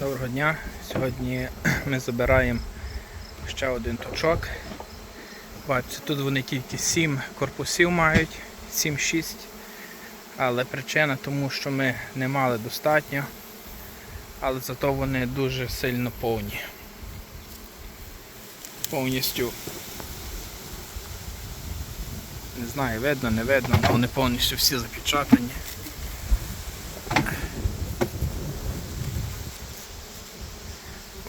Доброго дня. Сьогодні ми забираємо ще один точок. Бачите, тут вони тільки 7 корпусів мають, 7-6. Але причина тому, що ми не мали достатньо, але зато вони дуже сильно повні. Повністю. Не знаю, видно, не видно, але вони повністю всі запечатані.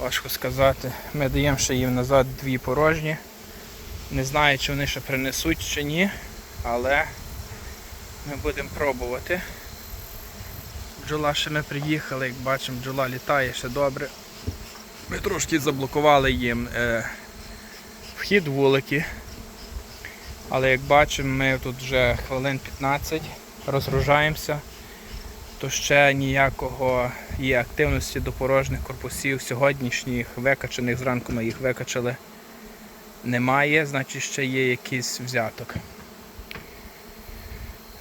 Важко сказати. Ми даємо ще їм назад дві порожні. Не знаю, чи вони ще принесуть чи ні, але ми будемо пробувати. Бджола ще ми приїхали, як бачимо, бджола літає ще добре. Ми трошки заблокували їм е, вхід вулики. Але як бачимо, ми тут вже хвилин 15 розгружаємося, то ще ніякого є активності до порожніх корпусів сьогоднішніх викачаних, зранку ми їх викачали. Немає, значить ще є якийсь взяток.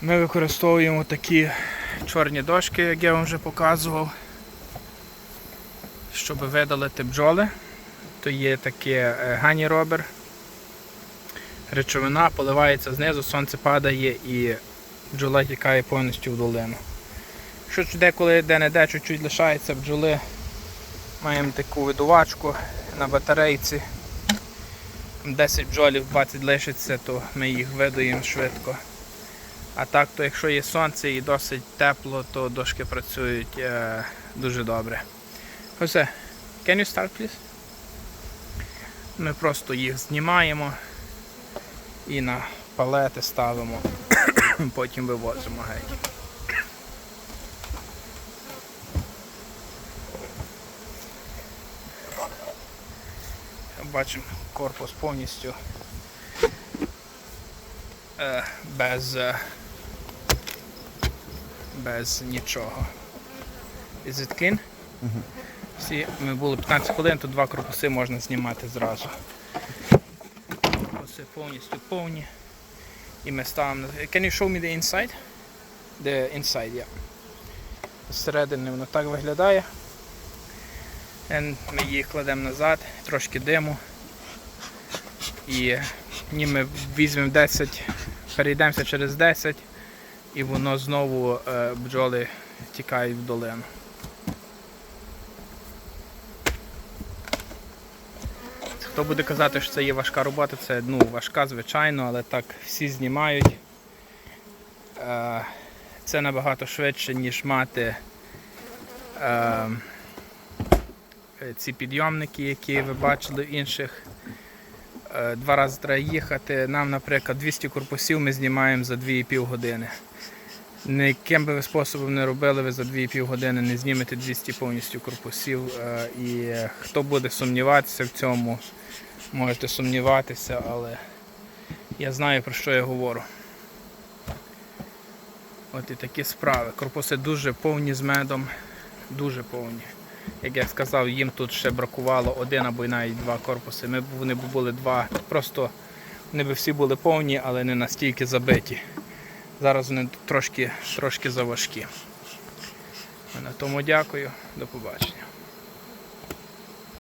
Ми використовуємо такі чорні дошки, як я вам вже показував, щоб видалити бджоли. То є таке е, гані робер. Речовина поливається знизу, сонце падає і бджола тікає повністю в долину. Якщо деколи де-не-де чуть-чуть лишається бджоли, маємо таку видувачку на батарейці. 10 бджолів, 20 лишиться, то ми їх видуємо швидко. А так, то якщо є сонце і досить тепло, то дошки працюють е, дуже добре. Jose, can you start, please? Ми просто їх знімаємо і на палети ставимо, потім вивозимо геть. Бачимо корпус повністю е, без, е, без нічого. Is it clean? Всі, ми були 15 хвилин, то два корпуси можна знімати зразу. Корпуси повністю повні. І ми ставимо. Can you show me the inside? The inside, yeah. Зсередини воно так виглядає. Ми їх кладемо назад, трошки диму. І ні, ми візьмемо 10, перейдемося через 10 і воно знову е, бджоли тікають в долину. Хто буде казати, що це є важка робота, це ну, важка, звичайно, але так всі знімають. Е, Це набагато швидше, ніж мати е, ці підйомники, які ви бачили в інших. Е, Два рази треба їхати. Нам, наприклад, 200 корпусів ми знімаємо за 2,5 години. Яким би ви способом не робили, ви за 2,5 години не знімете 200 повністю корпусів. Е, І хто буде сумніватися в цьому, можете сумніватися, але я знаю про що я говорю. От і такі справи. Корпуси дуже повні з медом, дуже повні. Як я сказав, їм тут ще бракувало один або навіть два корпуси. Ми б вони б були два. Просто вони б всі були повні, але не настільки забиті. Зараз вони трошки, трошки заважкі. На тому дякую, до побачення.